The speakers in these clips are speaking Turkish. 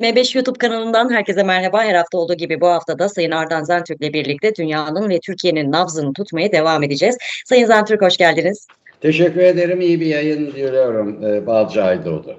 M5 YouTube kanalından herkese merhaba. Her hafta olduğu gibi bu hafta da Sayın Ardan Zentürk'le birlikte dünyanın ve Türkiye'nin nabzını tutmaya devam edeceğiz. Sayın Zentürk hoş geldiniz. Teşekkür ederim. İyi bir yayın diliyorum e, Balcı Aydoğdu.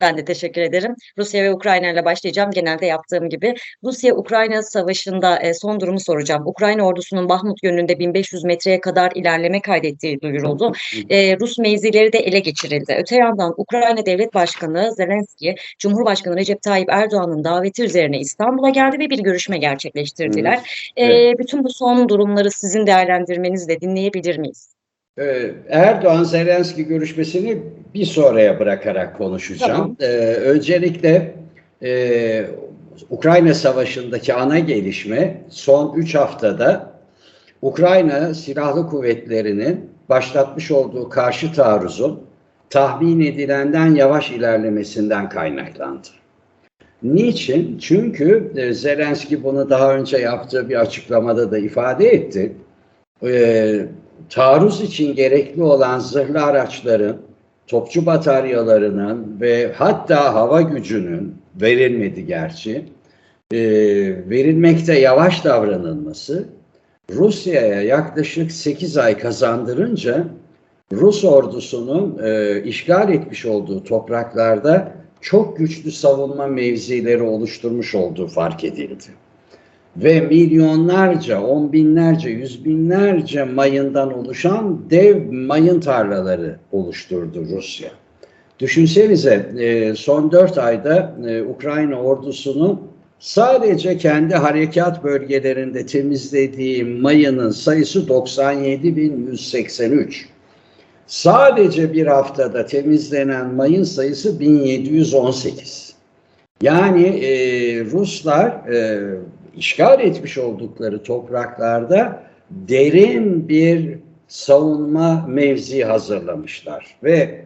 Ben de teşekkür ederim. Rusya ve Ukrayna ile başlayacağım. Genelde yaptığım gibi. Rusya-Ukrayna savaşında e, son durumu soracağım. Ukrayna ordusunun Bahmut yönünde 1500 metreye kadar ilerleme kaydettiği duyuruldu. E, Rus mevzileri de ele geçirildi. Öte yandan Ukrayna Devlet Başkanı Zelenski, Cumhurbaşkanı Recep Tayyip Erdoğan'ın daveti üzerine İstanbul'a geldi ve bir görüşme gerçekleştirdiler. E, Evet. bütün bu son durumları sizin değerlendirmenizle dinleyebilir miyiz? E, Erdoğan Zelenski görüşmesini bir sonraya bırakarak konuşacağım. Tamam. E, öncelikle e, Ukrayna Savaşı'ndaki ana gelişme son 3 haftada Ukrayna Silahlı Kuvvetleri'nin başlatmış olduğu karşı taarruzun tahmin edilenden yavaş ilerlemesinden kaynaklandı. Niçin? Çünkü e, Zelenski bunu daha önce yaptığı bir açıklamada da ifade etti. E, taarruz için gerekli olan zırhlı araçların, topçu bataryalarının ve hatta hava gücünün verilmedi gerçi, e, verilmekte yavaş davranılması Rusya'ya yaklaşık 8 ay kazandırınca Rus ordusunun e, işgal etmiş olduğu topraklarda çok güçlü savunma mevzileri oluşturmuş olduğu fark edildi. Ve milyonlarca, on binlerce, yüz binlerce mayından oluşan dev mayın tarlaları oluşturdu Rusya. Düşünsenize e, son dört ayda e, Ukrayna ordusunun sadece kendi harekat bölgelerinde temizlediği mayının sayısı 97.183. Sadece bir haftada temizlenen mayın sayısı 1718. Yani e, Ruslar e, işgal etmiş oldukları topraklarda derin bir savunma mevzi hazırlamışlar ve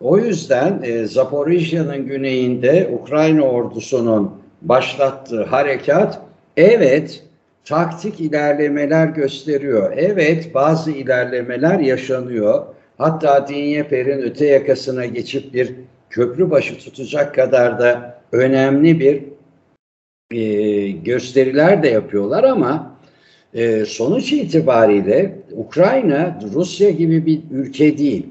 o yüzden e, Zaporijya'nın güneyinde Ukrayna ordusunun başlattığı harekat evet taktik ilerlemeler gösteriyor. Evet bazı ilerlemeler yaşanıyor. Hatta Dinyeper'in öte yakasına geçip bir köprü başı tutacak kadar da önemli bir e, gösteriler de yapıyorlar ama e, sonuç itibariyle Ukrayna Rusya gibi bir ülke değil.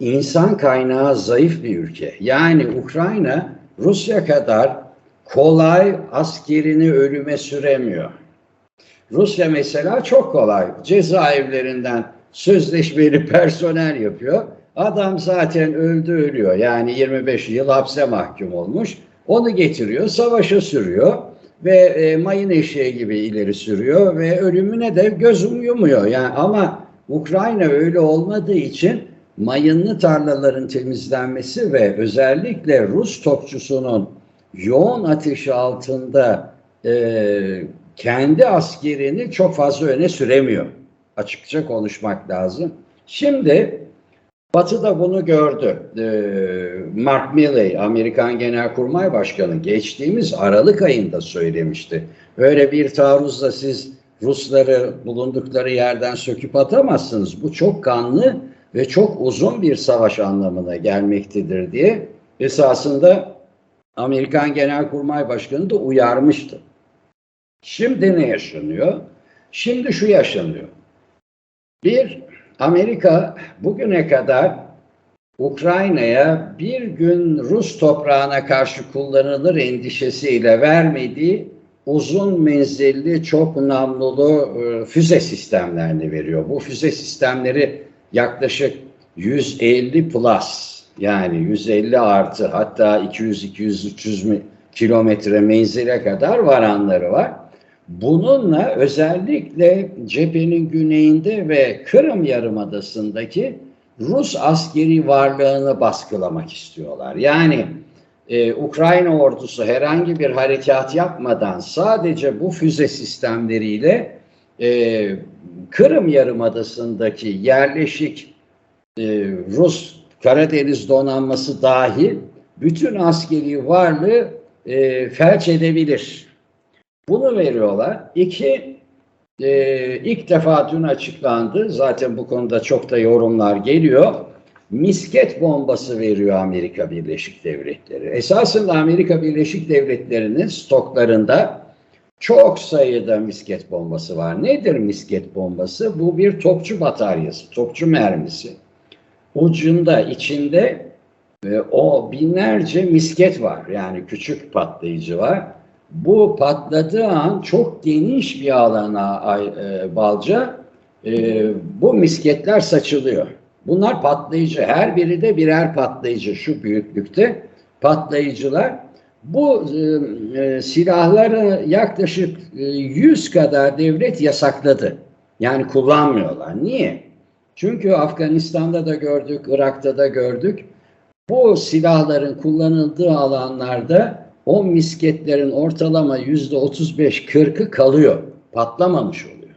İnsan kaynağı zayıf bir ülke. Yani Ukrayna Rusya kadar kolay askerini ölüme süremiyor. Rusya mesela çok kolay. Cezaevlerinden sözleşmeli personel yapıyor. Adam zaten öldü ölüyor. Yani 25 yıl hapse mahkum olmuş. Onu getiriyor, savaşa sürüyor ve e, mayın eşeği gibi ileri sürüyor ve ölümüne de gözüm yumuyor. Yani ama Ukrayna öyle olmadığı için mayınlı tarlaların temizlenmesi ve özellikle Rus topçusunun yoğun ateşi altında e, kendi askerini çok fazla öne süremiyor. Açıkça konuşmak lazım. Şimdi Batı da bunu gördü. Ee, Mark Milley, Amerikan Genelkurmay Başkanı geçtiğimiz Aralık ayında söylemişti. Öyle bir taarruzla siz Rusları bulundukları yerden söküp atamazsınız. Bu çok kanlı ve çok uzun bir savaş anlamına gelmektedir diye esasında Amerikan Genelkurmay Başkanı da uyarmıştı. Şimdi ne yaşanıyor? Şimdi şu yaşanıyor. Bir, Amerika bugüne kadar Ukrayna'ya bir gün Rus toprağına karşı kullanılır endişesiyle vermediği uzun menzilli, çok namlulu e, füze sistemlerini veriyor. Bu füze sistemleri yaklaşık 150 plus yani 150 artı hatta 200-200-300 kilometre menzile kadar varanları var. Bununla özellikle cephenin güneyinde ve Kırım Yarımadası'ndaki Rus askeri varlığını baskılamak istiyorlar. Yani e, Ukrayna ordusu herhangi bir harekat yapmadan sadece bu füze sistemleriyle e, Kırım Yarımadası'ndaki yerleşik e, Rus Karadeniz donanması dahil bütün askeri varlığı e, felç edebilir. Bunu veriyorlar. İki, e, ilk defa dün açıklandı. Zaten bu konuda çok da yorumlar geliyor. misket bombası veriyor Amerika Birleşik Devletleri. Esasında Amerika Birleşik Devletleri'nin stoklarında çok sayıda misket bombası var. Nedir misket bombası? Bu bir topçu bataryası, topçu mermisi. Ucunda, içinde e, o binlerce misket var. Yani küçük patlayıcı var. Bu patladığı an çok geniş bir alana e, balca e, bu misketler saçılıyor. Bunlar patlayıcı. Her biri de birer patlayıcı şu büyüklükte patlayıcılar. Bu e, e, silahları yaklaşık e, 100 kadar devlet yasakladı. Yani kullanmıyorlar. Niye? Çünkü Afganistan'da da gördük, Irak'ta da gördük. Bu silahların kullanıldığı alanlarda o misketlerin ortalama yüzde 35-40'ı kalıyor. Patlamamış oluyor.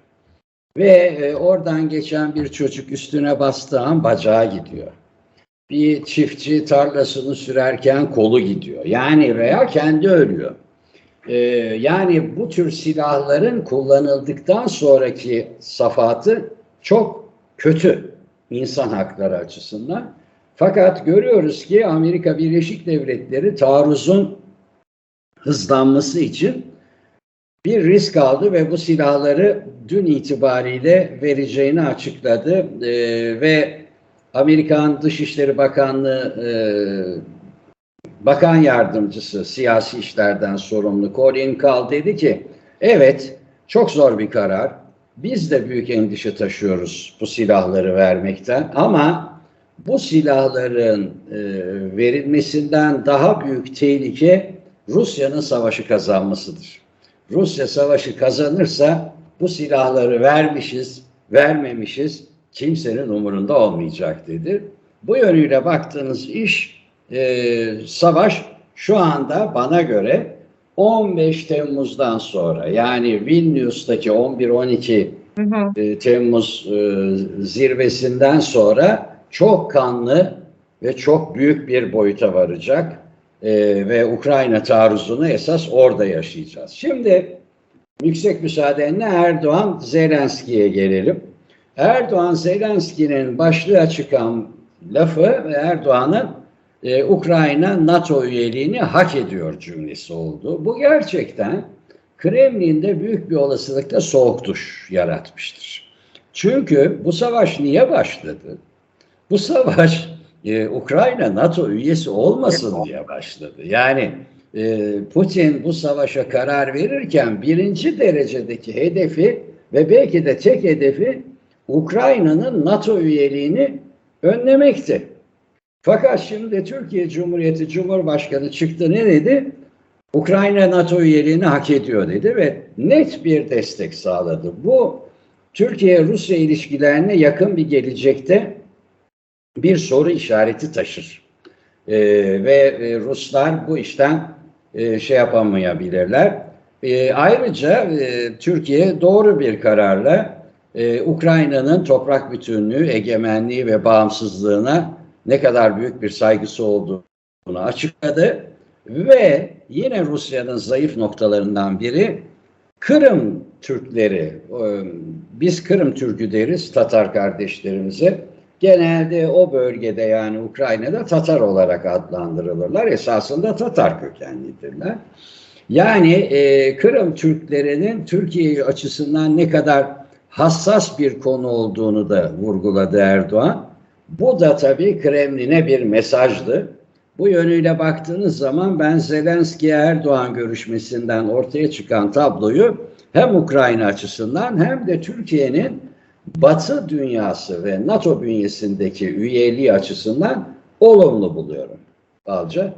Ve e, oradan geçen bir çocuk üstüne bastığı an bacağı gidiyor. Bir çiftçi tarlasını sürerken kolu gidiyor. Yani veya kendi ölüyor. Ee, yani bu tür silahların kullanıldıktan sonraki safatı çok kötü insan hakları açısından. Fakat görüyoruz ki Amerika Birleşik Devletleri taarruzun hızlanması için bir risk aldı ve bu silahları dün itibariyle vereceğini açıkladı Ee, ve Amerikan Dışişleri Bakanlığı e, Bakan Yardımcısı siyasi işlerden sorumlu Colin Kahl dedi ki evet çok zor bir karar. Biz de büyük endişe taşıyoruz bu silahları vermekten ama bu silahların e, verilmesinden daha büyük tehlike Rusya'nın savaşı kazanmasıdır. Rusya savaşı kazanırsa bu silahları vermişiz, vermemişiz kimsenin umurunda olmayacak dedi. Bu yönüyle baktığınız iş e, savaş şu anda bana göre 15 Temmuz'dan sonra yani Vilnius'taki 11-12 Hı hı. e, Temmuz e, zirvesinden sonra çok kanlı ve çok büyük bir boyuta varacak E, ve Ukrayna taarruzunu esas orada yaşayacağız. Şimdi yüksek müsaadenle Erdoğan Zelenski'ye gelelim. Erdoğan Zelenski'nin başlığa çıkan lafı Erdoğan'ın e, Ukrayna NATO üyeliğini hak ediyor cümlesi oldu. Bu gerçekten Kremlin'de büyük bir olasılıkla soğuk duş yaratmıştır. Çünkü bu savaş niye başladı? Bu savaş e, Ukrayna NATO üyesi olmasın diye başladı. Yani e, Putin bu savaşa karar verirken birinci derecedeki hedefi ve belki de tek hedefi Ukrayna'nın NATO üyeliğini önlemekti. Fakat şimdi Türkiye Cumhuriyeti Cumhurbaşkanı çıktı ne dedi? Ukrayna NATO üyeliğini hak ediyor dedi ve net bir destek sağladı. Bu Türkiye-Rusya ilişkilerine yakın bir gelecekte bir soru işareti taşır. Ee, ve e, Ruslar bu işten e, şey yapamayabilirler. E, ayrıca e, Türkiye doğru bir kararla e, Ukrayna'nın toprak bütünlüğü, egemenliği ve bağımsızlığına ne kadar büyük bir saygısı olduğunu açıkladı. Ve yine Rusya'nın zayıf noktalarından biri Kırım Türkleri. E, Biz Kırım Türkü deriz Tatar kardeşlerimize. Genelde o bölgede yani Ukrayna'da Tatar olarak adlandırılırlar. Esasında Tatar kökenlidirler. Yani e, Kırım Türklerinin Türkiye açısından ne kadar hassas bir konu olduğunu da vurguladı Erdoğan. Bu da tabii Kremlin'e bir mesajdı. Bu yönüyle baktığınız zaman ben Zelenski Erdoğan görüşmesinden ortaya çıkan tabloyu hem Ukrayna açısından hem de Türkiye'nin Batı dünyası ve NATO bünyesindeki üyeliği açısından olumlu buluyorum. Balca.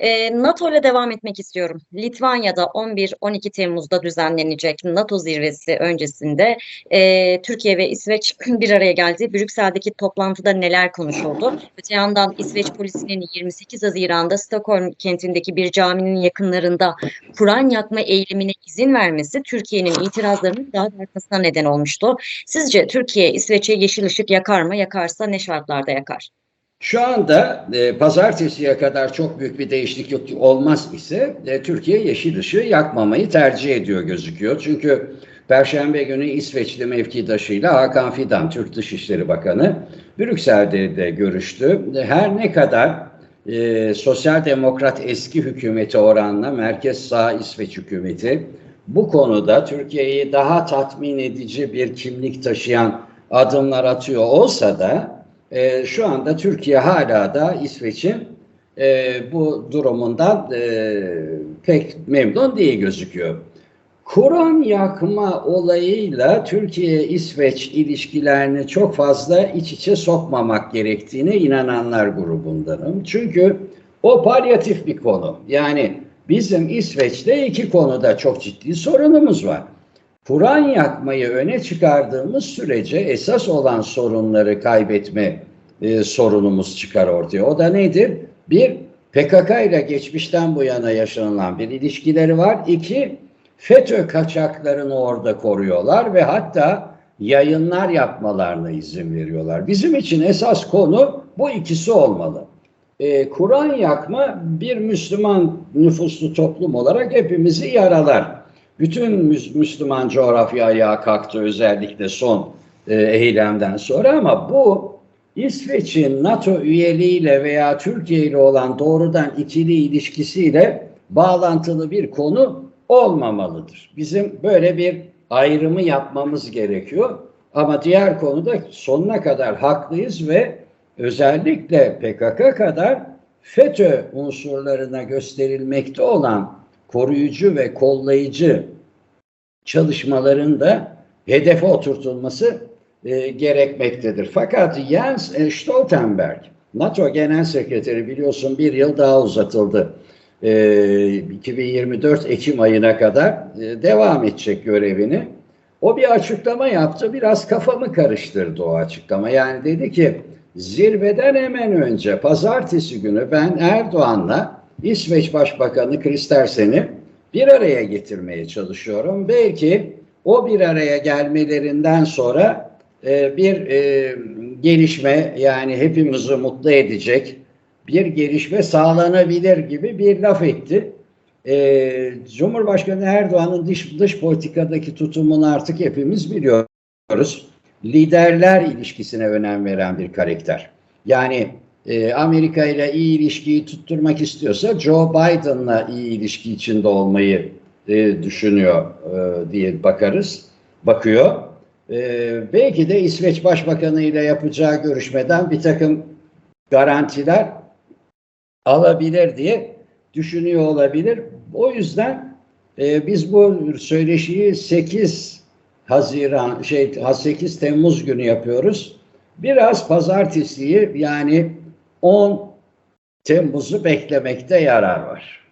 E, NATO ile devam etmek istiyorum. Litvanya'da 11-12 Temmuz'da düzenlenecek NATO zirvesi öncesinde e, Türkiye ve İsveç bir araya geldi. Brüksel'deki toplantıda neler konuşuldu? Öte yandan İsveç polisinin 28 Haziran'da Stockholm kentindeki bir caminin yakınlarında Kur'an yakma eğilimine izin vermesi Türkiye'nin itirazlarının daha da artmasına neden olmuştu. Sizce Türkiye İsveç'e yeşil ışık yakar mı? Yakarsa ne şartlarda yakar? Şu anda e, pazartesiye kadar çok büyük bir değişiklik olmaz ise e, Türkiye yeşil ışığı yakmamayı tercih ediyor gözüküyor. Çünkü Perşembe günü İsveçli mevkidaşıyla Hakan Fidan, Türk Dışişleri Bakanı, Brüksel'de de görüştü. Her ne kadar e, Sosyal Demokrat eski hükümeti oranla Merkez Sağ İsveç hükümeti bu konuda Türkiye'yi daha tatmin edici bir kimlik taşıyan adımlar atıyor olsa da e, şu anda Türkiye hala da İsveç'in e, bu durumundan e, pek memnun değil gözüküyor. Kur'an yakma olayıyla Türkiye-İsveç ilişkilerini çok fazla iç içe sokmamak gerektiğine inananlar grubundanım. Çünkü o palyatif bir konu. Yani bizim İsveç'te iki konuda çok ciddi sorunumuz var. Kur'an yakmayı öne çıkardığımız sürece esas olan sorunları kaybetme e, sorunumuz çıkar ortaya. O da nedir? Bir, PKK ile geçmişten bu yana yaşanılan bir ilişkileri var. İki, FETÖ kaçaklarını orada koruyorlar ve hatta yayınlar yapmalarına izin veriyorlar. Bizim için esas konu bu ikisi olmalı. Ee, Kur'an yakma bir Müslüman nüfuslu toplum olarak hepimizi yaralar. Bütün Müs- Müslüman coğrafya ayağa kalktı özellikle son e, eylemden sonra ama bu İsveç'in NATO üyeliğiyle veya Türkiye ile olan doğrudan ikili ilişkisiyle bağlantılı bir konu olmamalıdır. Bizim böyle bir ayrımı yapmamız gerekiyor. Ama diğer konuda sonuna kadar haklıyız ve özellikle PKK kadar FETÖ unsurlarına gösterilmekte olan koruyucu ve kollayıcı çalışmaların da hedefe oturtulması e, gerekmektedir. Fakat Jens Stoltenberg, NATO Genel Sekreteri biliyorsun bir yıl daha uzatıldı. E, 2024 Ekim ayına kadar e, devam edecek görevini. O bir açıklama yaptı. Biraz kafamı karıştırdı o açıklama. Yani dedi ki zirveden hemen önce pazartesi günü ben Erdoğan'la İsveç Başbakanı Kristersen'i bir araya getirmeye çalışıyorum. Belki o bir araya gelmelerinden sonra e, bir e, gelişme yani hepimizi mutlu edecek bir gelişme sağlanabilir gibi bir laf etti. E, Cumhurbaşkanı Erdoğan'ın dış, dış politikadaki tutumunu artık hepimiz biliyoruz. Liderler ilişkisine önem veren bir karakter. Yani Amerika ile iyi ilişkiyi tutturmak istiyorsa Joe Biden'la iyi ilişki içinde olmayı düşünüyor diye bakarız, bakıyor. E, belki de İsveç Başbakanı ile yapacağı görüşmeden bir takım garantiler alabilir diye düşünüyor olabilir. O yüzden e, biz bu söyleşiyi 8 Haziran şey 8 Temmuz günü yapıyoruz. Biraz pazartesiyi yani 10 Temmuz'u beklemekte yarar var.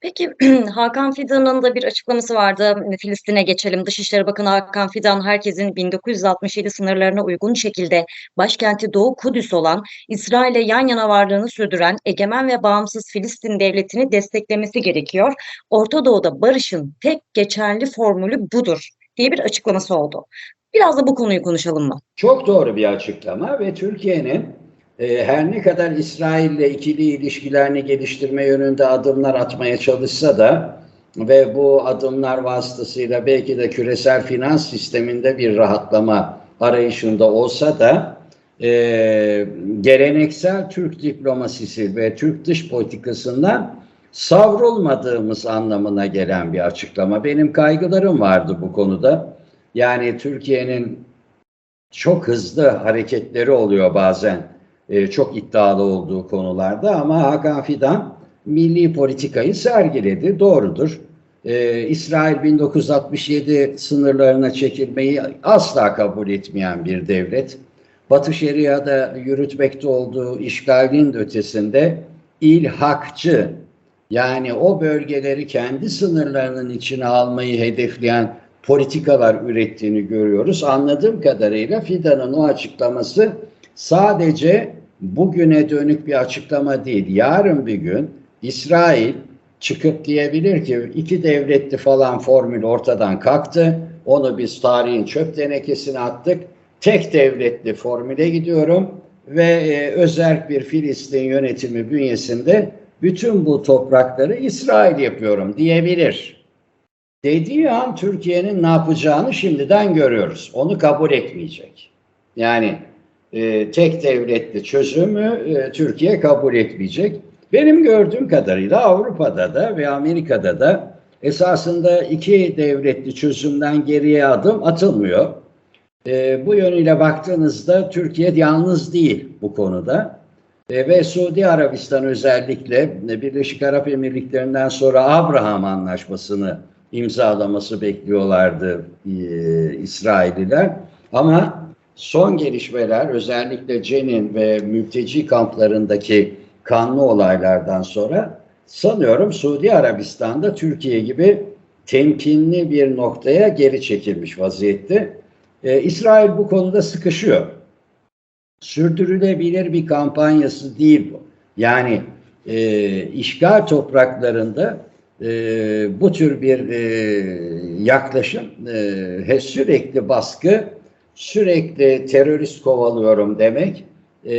Peki Hakan Fidan'ın da bir açıklaması vardı. Filistin'e geçelim. Dışişleri Bakanı Hakan Fidan herkesin 1967 sınırlarına uygun şekilde başkenti Doğu Kudüs olan İsrail'e yan yana varlığını sürdüren egemen ve bağımsız Filistin devletini desteklemesi gerekiyor. Orta Doğu'da barışın tek geçerli formülü budur diye bir açıklaması oldu. Biraz da bu konuyu konuşalım mı? Çok doğru bir açıklama ve Türkiye'nin e, her ne kadar İsrail ile ikili ilişkilerini geliştirme yönünde adımlar atmaya çalışsa da ve bu adımlar vasıtasıyla belki de küresel finans sisteminde bir rahatlama arayışında olsa da e, geleneksel Türk diplomasisi ve Türk dış politikasından savrulmadığımız anlamına gelen bir açıklama. Benim kaygılarım vardı bu konuda. Yani Türkiye'nin çok hızlı hareketleri oluyor bazen e, çok iddialı olduğu konularda ama Hakan Fidan milli politikayı sergiledi. Doğrudur. E, İsrail 1967 sınırlarına çekilmeyi asla kabul etmeyen bir devlet. Batı Şeria'da yürütmekte olduğu işgalin ötesinde ilhakçı yani o bölgeleri kendi sınırlarının içine almayı hedefleyen politikalar ürettiğini görüyoruz. Anladığım kadarıyla Fidan'ın o açıklaması sadece bugüne dönük bir açıklama değil. Yarın bir gün İsrail çıkıp diyebilir ki iki devletli falan formül ortadan kalktı. Onu biz tarihin çöp tenekesine attık. Tek devletli formüle gidiyorum ve e, özerk bir Filistin yönetimi bünyesinde bütün bu toprakları İsrail yapıyorum diyebilir. dediği an Türkiye'nin ne yapacağını şimdiden görüyoruz. Onu kabul etmeyecek. Yani e, tek devletli çözümü e, Türkiye kabul etmeyecek. Benim gördüğüm kadarıyla Avrupa'da da ve Amerika'da da esasında iki devletli çözümden geriye adım atılmıyor. E, bu yönüyle baktığınızda Türkiye yalnız değil bu konuda. E, ve Suudi Arabistan özellikle e, Birleşik Arap Emirlikleri'nden sonra Abraham Anlaşması'nı imzalaması bekliyorlardı e, İsrailliler. Ama son gelişmeler özellikle Cenin ve mülteci kamplarındaki kanlı olaylardan sonra sanıyorum Suudi Arabistan'da Türkiye gibi temkinli bir noktaya geri çekilmiş vaziyette. E, İsrail bu konuda sıkışıyor. Sürdürülebilir bir kampanyası değil bu. Yani e, işgal topraklarında e, bu tür bir e, yaklaşım e, sürekli baskı, sürekli terörist kovalıyorum demek e,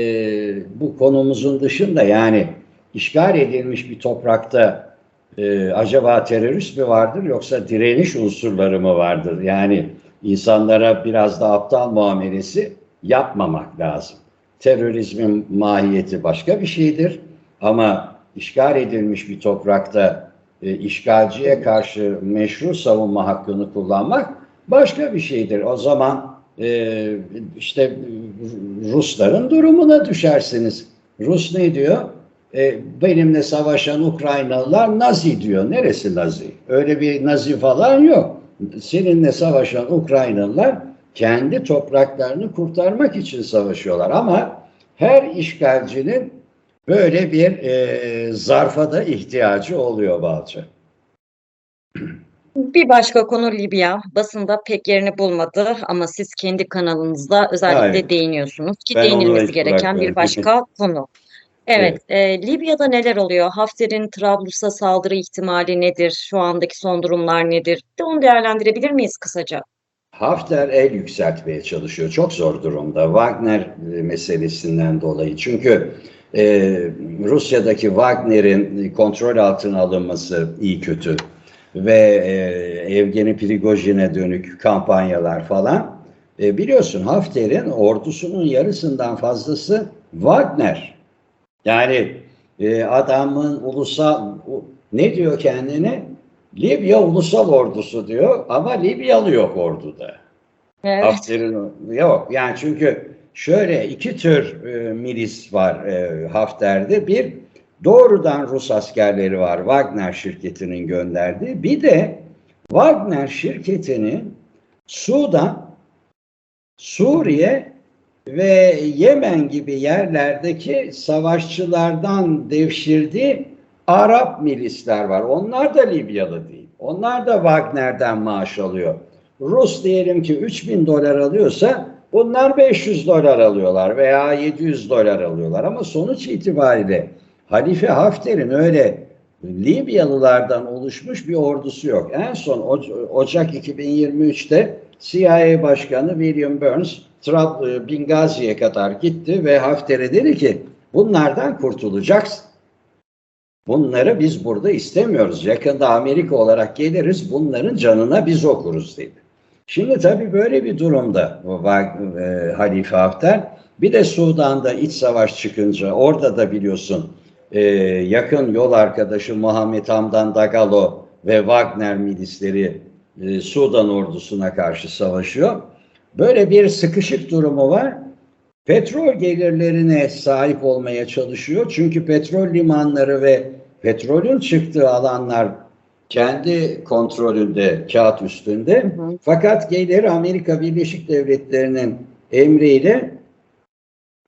bu konumuzun dışında yani işgal edilmiş bir toprakta e, acaba terörist mi vardır yoksa direniş unsurları mı vardır? Yani insanlara biraz da aptal muamelesi yapmamak lazım. Terörizmin mahiyeti başka bir şeydir ama işgal edilmiş bir toprakta e, işgalciye karşı meşru savunma hakkını kullanmak başka bir şeydir. O zaman e, işte Rusların durumuna düşersiniz. Rus ne diyor? E, benimle savaşan Ukraynalılar Nazi diyor. Neresi Nazi? Öyle bir Nazi falan yok. Seninle savaşan Ukraynalılar kendi topraklarını kurtarmak için savaşıyorlar. Ama her işgalcinin böyle bir e, zarfa da ihtiyacı oluyor Balca. Bir başka konu Libya. Basında pek yerini bulmadı ama siz kendi kanalınızda özellikle Hayır. değiniyorsunuz ki Ben değinilmesi gereken bir başka konu. Evet, e, Libya'da neler oluyor? Hafter'in Trablus'a saldırı ihtimali nedir? Şu andaki son durumlar nedir? De onu değerlendirebilir miyiz kısaca? Hafter el yükseltmeye çalışıyor. Çok zor durumda. Wagner e, meselesinden dolayı. Çünkü e, Rusya'daki Wagner'in kontrol altına alınması iyi kötü ve e, Evgeni Prigojin'e dönük kampanyalar falan. E, biliyorsun Hafter'in ordusunun yarısından fazlası Wagner. Yani e, adamın ulusal ne diyor kendine? Libya ulusal ordusu diyor ama Libyalı yok orduda. Evet. Hafter'in yok. Yani çünkü şöyle iki tür e, milis var e, Hafter'de. Bir doğrudan Rus askerleri var Wagner şirketinin gönderdiği. Bir de Wagner şirketinin Sudan, Suriye ve Yemen gibi yerlerdeki savaşçılardan devşirdiği Arap milisler var. Onlar da Libyalı değil. Onlar da Wagner'den maaş alıyor. Rus diyelim ki 3000 dolar alıyorsa bunlar 500 dolar alıyorlar veya 700 dolar alıyorlar. Ama sonuç itibariyle Halife Hafter'in öyle Libyalılardan oluşmuş bir ordusu yok. En son Oc- Ocak 2023'te CIA Başkanı William Burns Trab e, Bingazi'ye kadar gitti ve Hafter'e dedi ki bunlardan kurtulacaksın. Bunları biz burada istemiyoruz. Yakında Amerika olarak geliriz bunların canına biz okuruz dedi. Şimdi tabii böyle bir durumda e, Halife Hafter. Bir de Sudan'da iç savaş çıkınca orada da biliyorsun e, yakın yol arkadaşı Muhammed Hamdan Dagalo ve Wagner milisleri e, Sudan ordusuna karşı savaşıyor. Böyle bir sıkışık durumu var. Petrol gelirlerine sahip olmaya çalışıyor. Çünkü petrol limanları ve petrolün çıktığı alanlar kendi kontrolünde, kağıt üstünde. Hı hı. Fakat gelir Amerika Birleşik Devletleri'nin emriyle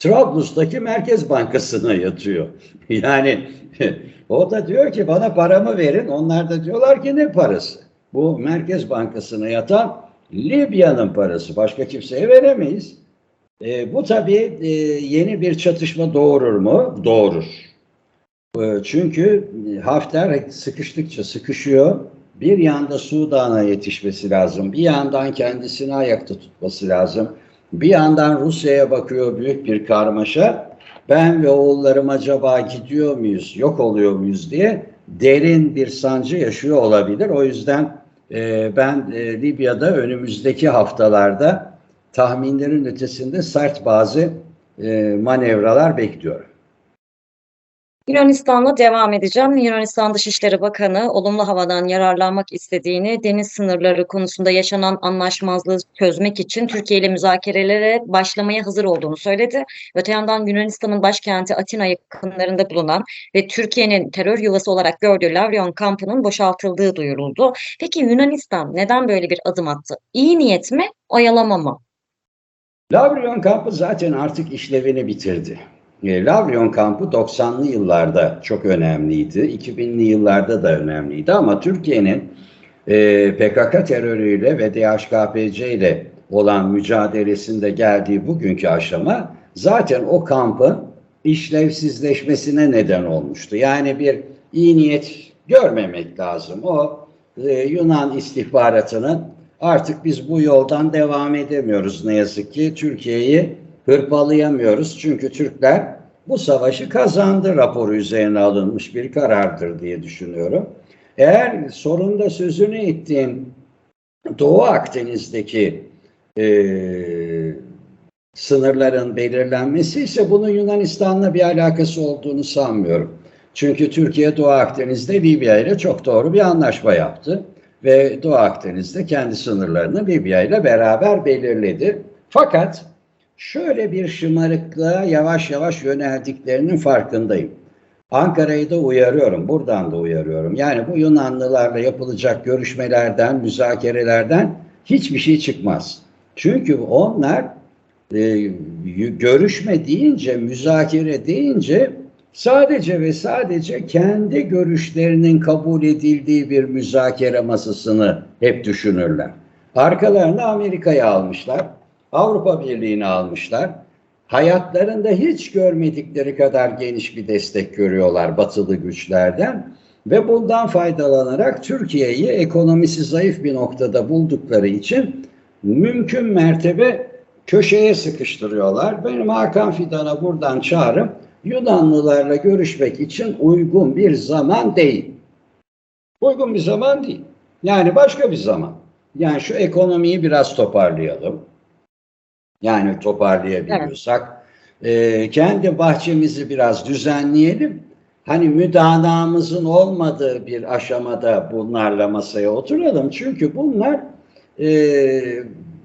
Trablus'taki Merkez Bankası'na yatıyor. Yani o da diyor ki bana paramı verin. Onlar da diyorlar ki ne parası? Bu Merkez Bankası'na yatan Libya'nın parası. Başka kimseye veremeyiz. E, bu tabii e, yeni bir çatışma doğurur mu? Doğurur. E, çünkü Hafter sıkıştıkça sıkışıyor. Bir yanda Sudan'a yetişmesi lazım. Bir yandan kendisini ayakta tutması lazım. Bir yandan Rusya'ya bakıyor büyük bir karmaşa. Ben ve oğullarım acaba gidiyor muyuz, yok oluyor muyuz diye derin bir sancı yaşıyor olabilir. O yüzden e, ben e, Libya'da önümüzdeki haftalarda tahminlerin ötesinde sert bazı e, manevralar bekliyorum. Yunanistan'la devam edeceğim. Yunanistan Dışişleri Bakanı olumlu havadan yararlanmak istediğini, deniz sınırları konusunda yaşanan anlaşmazlığı çözmek için Türkiye ile müzakerelere başlamaya hazır olduğunu söyledi. Öte yandan Yunanistan'ın başkenti Atina yakınlarında bulunan ve Türkiye'nin terör yuvası olarak gördüğü Lavrion kampının boşaltıldığı duyuruldu. Peki Yunanistan neden böyle bir adım attı? İyi niyet mi, oyalama mı? Lavrion kampı zaten artık işlevini bitirdi. E, Lavrion kampı 90'lı yıllarda çok önemliydi. 2000'li yıllarda da önemliydi ama Türkiye'nin e, PKK terörüyle ve DHKPC ile olan mücadelesinde geldiği bugünkü aşama zaten o kampın işlevsizleşmesine neden olmuştu. Yani bir iyi niyet görmemek lazım. O e, Yunan istihbaratının artık biz bu yoldan devam edemiyoruz ne yazık ki. Türkiye'yi hırpalayamıyoruz. Çünkü Türkler bu savaşı kazandı raporu üzerine alınmış bir karardır diye düşünüyorum. Eğer sorunda sözünü ettiğim Doğu Akdeniz'deki e, sınırların belirlenmesi ise bunun Yunanistan'la bir alakası olduğunu sanmıyorum. Çünkü Türkiye Doğu Akdeniz'de Libya ile çok doğru bir anlaşma yaptı ve Doğu Akdeniz'de kendi sınırlarını Libya ile beraber belirledi. Fakat şöyle bir şımarıklığa yavaş yavaş yöneldiklerinin farkındayım. Ankara'yı da uyarıyorum, buradan da uyarıyorum. Yani bu Yunanlılarla yapılacak görüşmelerden, müzakerelerden hiçbir şey çıkmaz. Çünkü onlar e, görüşme deyince, müzakere deyince sadece ve sadece kendi görüşlerinin kabul edildiği bir müzakere masasını hep düşünürler. Arkalarına Amerika'yı almışlar, Avrupa Birliği'ni almışlar. Hayatlarında hiç görmedikleri kadar geniş bir destek görüyorlar batılı güçlerden ve bundan faydalanarak Türkiye'yi ekonomisi zayıf bir noktada buldukları için mümkün mertebe köşeye sıkıştırıyorlar. Benim Hakan Fidan'a buradan çağrım Yunanlılarla görüşmek için uygun bir zaman değil. Uygun bir zaman değil. Yani başka bir zaman. Yani şu ekonomiyi biraz toparlayalım. Yani toparlayabiliyorsak. E, kendi bahçemizi biraz düzenleyelim. Hani müdanamızın olmadığı bir aşamada bunlarla masaya oturalım. Çünkü bunlar e,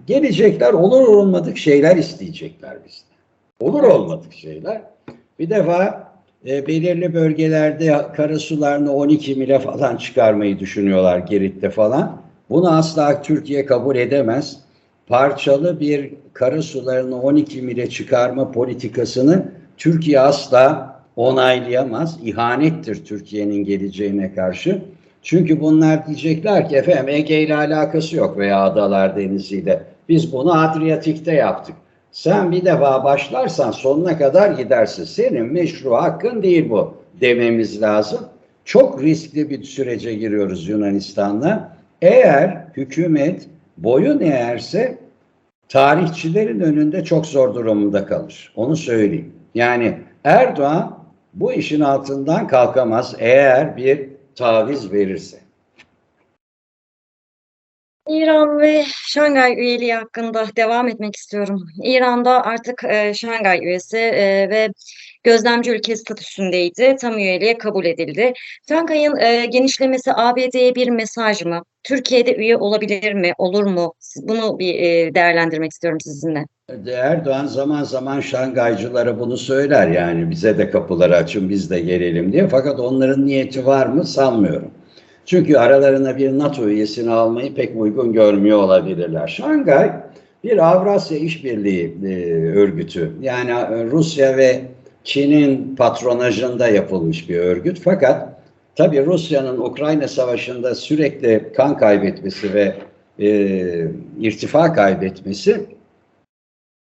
gelecekler olur olmadık şeyler isteyecekler bizden. Olur olmadık şeyler. Bir defa e, belirli bölgelerde karasularını 12 mile falan çıkarmayı düşünüyorlar Girit'te falan. Bunu asla Türkiye kabul edemez. Parçalı bir karasularını 12 mile çıkarma politikasını Türkiye asla onaylayamaz. İhanettir Türkiye'nin geleceğine karşı. Çünkü bunlar diyecekler ki efendim Ege ile alakası yok veya Adalar Denizi ile. Biz bunu Adriyatik'te yaptık. Sen bir defa başlarsan sonuna kadar gidersin. Senin meşru hakkın değil bu dememiz lazım. Çok riskli bir sürece giriyoruz Yunanistan'la. Eğer hükümet boyun eğerse tarihçilerin önünde çok zor durumunda kalır. Onu söyleyeyim. Yani Erdoğan bu işin altından kalkamaz eğer bir taviz verirse. İran ve Şangay üyeliği hakkında devam etmek istiyorum. İran'da artık e, Şangay üyesi e, ve gözlemci ülke statüsündeydi. Tam üyeliğe kabul edildi. Şangay'ın e, genişlemesi ABD'ye bir mesaj mı? Türkiye'de üye olabilir mi? Olur mu? Bunu bir e, değerlendirmek istiyorum sizinle. Erdoğan zaman zaman Şangaycılara bunu söyler yani bize de kapıları açın biz de gelelim diye. Fakat onların niyeti var mı sanmıyorum. Çünkü aralarına bir NATO üyesini almayı pek uygun görmüyor olabilirler. Şangay bir Avrasya İşbirliği e, örgütü. Yani Rusya ve Çin'in patronajında yapılmış bir örgüt. Fakat tabii Rusya'nın Ukrayna Savaşı'nda sürekli kan kaybetmesi ve e, irtifa kaybetmesi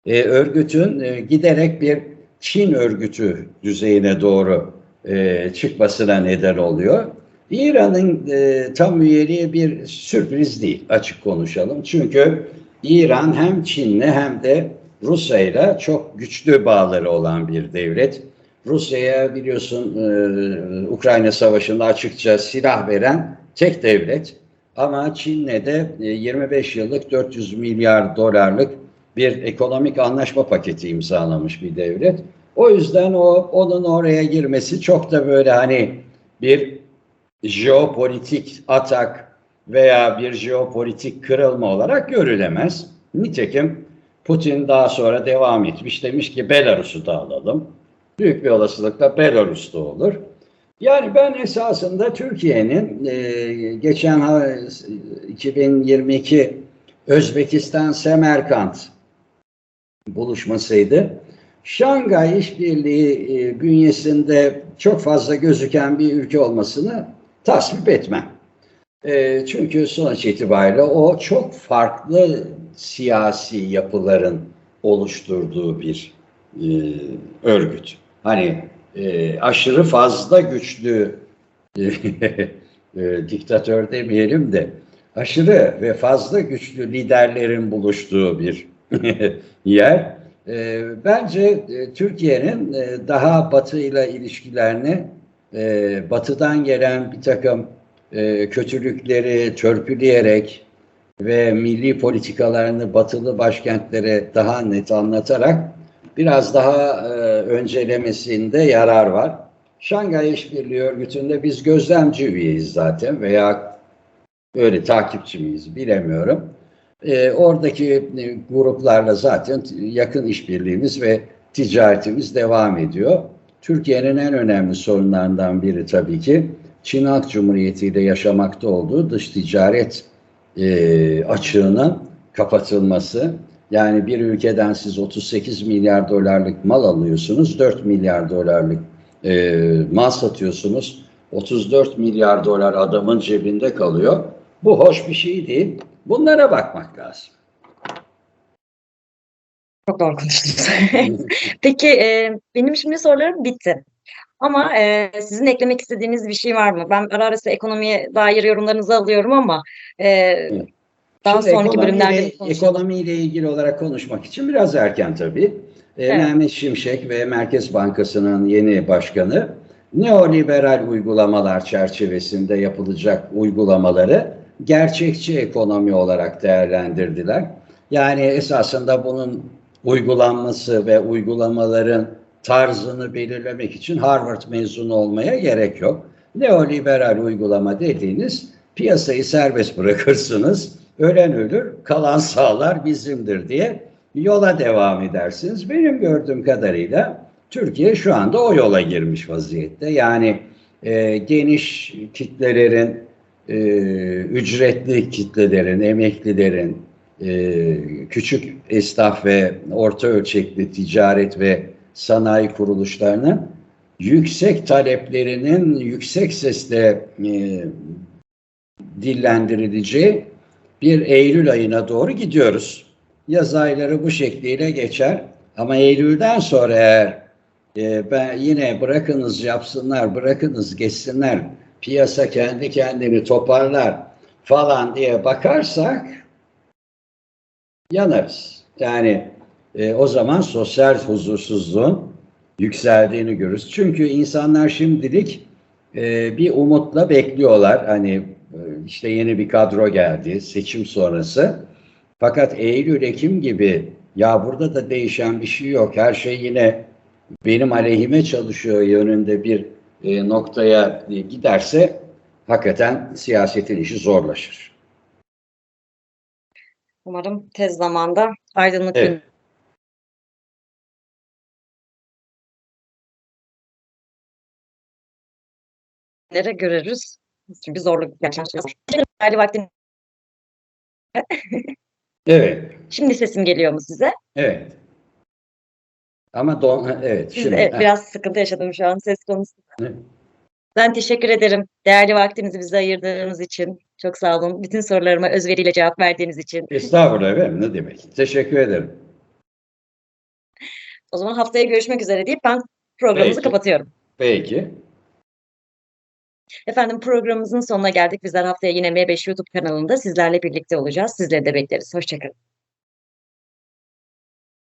e, örgütün e, giderek bir Çin örgütü düzeyine doğru e, çıkmasına neden oluyor. İran'ın e, tam üyeliği bir sürpriz değil açık konuşalım. Çünkü İran hem Çin'le hem de Rusya'yla çok güçlü bağları olan bir devlet. Rusya'ya biliyorsun e, Ukrayna Savaşı'nda açıkça silah veren tek devlet. Ama Çin'le de e, 25 yıllık 400 milyar dolarlık bir ekonomik anlaşma paketi imzalamış bir devlet. O yüzden o onun oraya girmesi çok da böyle hani bir jeopolitik atak veya bir jeopolitik kırılma olarak görülemez. Nitekim Putin daha sonra devam etmiş. Demiş ki Belarus'u da alalım. Büyük bir olasılıkla Belarus'ta olur. Yani ben esasında Türkiye'nin e, geçen ha- 2022 Özbekistan Semerkant buluşmasıydı. Şangay İşbirliği e, bünyesinde çok fazla gözüken bir ülke olmasını tasvip etmem. E, çünkü sonuç itibariyle o çok farklı siyasi yapıların oluşturduğu bir e, örgüt. Hani e, aşırı fazla güçlü e, diktatör demeyelim de aşırı ve fazla güçlü liderlerin buluştuğu bir yer. E, bence e, Türkiye'nin e, daha Batı ile ilişkilerini e, Batı'dan gelen bir takım e, kötülükleri törpüleyerek ve milli politikalarını batılı başkentlere daha net anlatarak biraz daha e, öncelemesinde yarar var. Şangay İşbirliği Örgütü'nde biz gözlemci üyeyiz zaten veya öyle takipçi miyiz bilemiyorum. E, oradaki e, gruplarla zaten yakın işbirliğimiz ve ticaretimiz devam ediyor. Türkiye'nin en önemli sorunlarından biri tabii ki Çin Halk Cumhuriyeti ile yaşamakta olduğu dış ticaret e, açığının kapatılması. Yani bir ülkeden siz 38 milyar dolarlık mal alıyorsunuz, 4 milyar dolarlık e, mal satıyorsunuz. 34 milyar dolar adamın cebinde kalıyor. Bu hoş bir şey değil. Bunlara bakmak lazım. Çok doğru konuştunuz. Peki e, benim şimdi sorularım bitti. Ama e, sizin eklemek istediğiniz bir şey var mı? Ben ara ara size ekonomiye dair yorumlarınızı alıyorum ama e, daha Şimdi sonraki bölümlerde ekonomiyle, ilgili olarak konuşmak için biraz erken tabii. Ee, Evet. Mehmet Şimşek ve Merkez Bankası'nın yeni başkanı neoliberal uygulamalar çerçevesinde yapılacak uygulamaları gerçekçi ekonomi olarak değerlendirdiler. Yani esasında bunun uygulanması ve uygulamaların tarzını belirlemek için Harvard mezunu olmaya gerek yok. Neoliberal uygulama dediğiniz piyasayı serbest bırakırsınız, ölen ölür, kalan sağlar bizimdir diye yola devam edersiniz. Benim gördüğüm kadarıyla Türkiye şu anda o yola girmiş vaziyette. Yani e, geniş kitlelerin, e, ücretli kitlelerin, emeklilerin, e, küçük esnaf ve orta ölçekli ticaret ve sanayi kuruluşlarının yüksek taleplerinin yüksek sesle e, dillendirileceği bir Eylül ayına doğru gidiyoruz. Yaz ayları bu şekliyle geçer. Ama Eylül'den sonra eğer e, ben yine bırakınız yapsınlar, bırakınız geçsinler, piyasa kendi kendini toparlar falan diye bakarsak yanarız. Yani e, o zaman sosyal huzursuzluğun yükseldiğini görürüz. Çünkü insanlar şimdilik e, bir umutla bekliyorlar. Hani işte yeni bir kadro geldi, seçim sonrası. Fakat Eylül, Ekim gibi ya burada da değişen bir şey yok. Her şey yine benim aleyhime çalışıyor yönünde bir e, noktaya e, giderse hakikaten siyasetin işi zorlaşır. Umarım tez zamanda aydınlık Evet. görürüz. Çünkü zorluk yaşanacağız. Değerli vaktin. Evet, Şimdi sesim geliyor mu size? evet. Ama don, evet, Siz şimdi evet, biraz sıkıntı yaşadım şu an ses. Evet. Ben teşekkür ederim. Değerli vaktinizi bize ayırdığınız için. Çok sağ olun. Bütün sorularıma özveriyle cevap verdiğiniz için. estağfurullah efendim ne demek. Teşekkür ederim. O zaman haftaya görüşmek üzere deyip ben programımızı Peki. kapatıyorum. Peki. Efendim programımızın sonuna geldik. Bizler haftaya yine M5 YouTube kanalında sizlerle birlikte olacağız. Sizleri de bekleriz. Hoşçakalın.